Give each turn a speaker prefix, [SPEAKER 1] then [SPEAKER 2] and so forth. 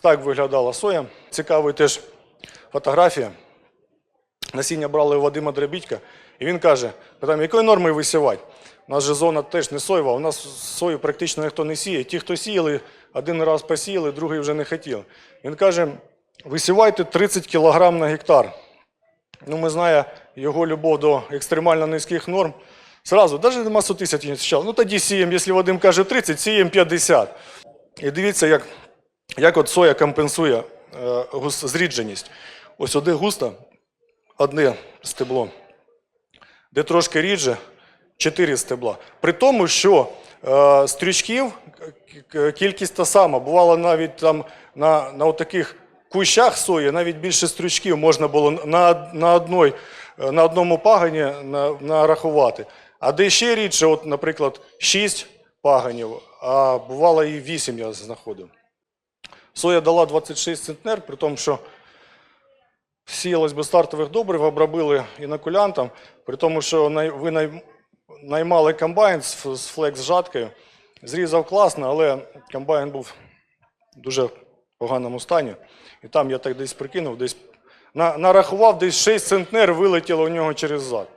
[SPEAKER 1] Так виглядала соя. Цікава теж фотографія. Насіння брали у Вадима Драбідька, і він каже: питаємо, якої норми висівати? У нас же зона теж не соєва, у нас сою практично ніхто не сіє. Ті, хто сіяли, один раз посіяли, другий вже не хотів. Він каже: висівайте 30 кг на гектар. Ну, ми знаємо його любов до екстремально низьких норм. Зразу, навіть масу тисяч не зустрічав. Ну тоді сіємо, якщо Вадим каже 30, сіємо 50. І дивіться, як, як от соя компенсує е, зрідженість. Ось оде густо, одне стебло, де трошки рідше, 4 стебла. При тому, що е, к- кількість та сама. Бувало навіть там на, на таких кущах сої навіть більше стрючків можна було на, на, одной, е, на одному пагані на, нарахувати. А де ще рідше, от, наприклад, 6 паганів, а бувало і 8 я знаходив. Соя дала 26 центнер, при тому, що сіялось без стартових добрив, обробили інокулянтом, при тому, що ви наймали комбайн з, флекс-жаткою, зрізав класно, але комбайн був в дуже поганому стані. І там я так десь прикинув, десь нарахував, десь 6 центнер вилетіло у нього через зад.